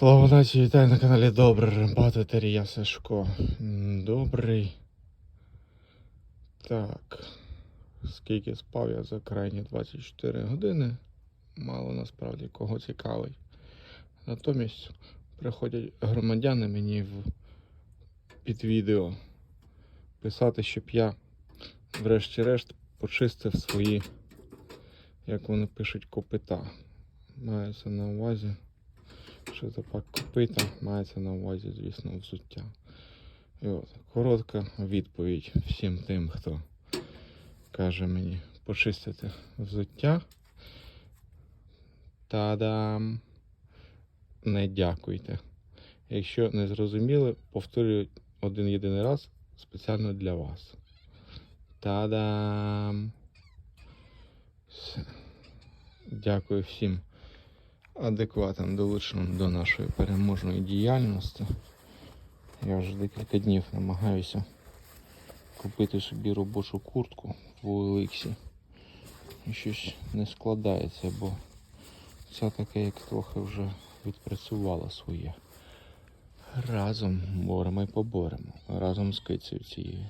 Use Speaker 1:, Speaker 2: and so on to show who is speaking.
Speaker 1: Слава нації, вітаю на каналі Добрий Рембат, Етерія Сашко. Добрий. Так. Скільки спав я за крайні 24 години. Мало насправді кого цікавить. Натомість приходять громадяни мені в під відео писати, щоб я врешті-решт почистив свої, як вони пишуть, копита. Мається на увазі. Що це пак копита, мається на увазі, звісно, взуття. І от, коротка відповідь всім тим, хто каже мені почистити взуття. Та-дам! Не дякуйте. Якщо не зрозуміли, повторюю один єдиний раз спеціально для вас. Та-дам! Дякую всім адекватним долученим до нашої переможної діяльності. Я вже декілька днів намагаюся купити собі робочу куртку в Олексі. І щось не складається, бо ця таке як трохи вже відпрацювала своє. Разом боремо і поборемо. Разом з кицею цією.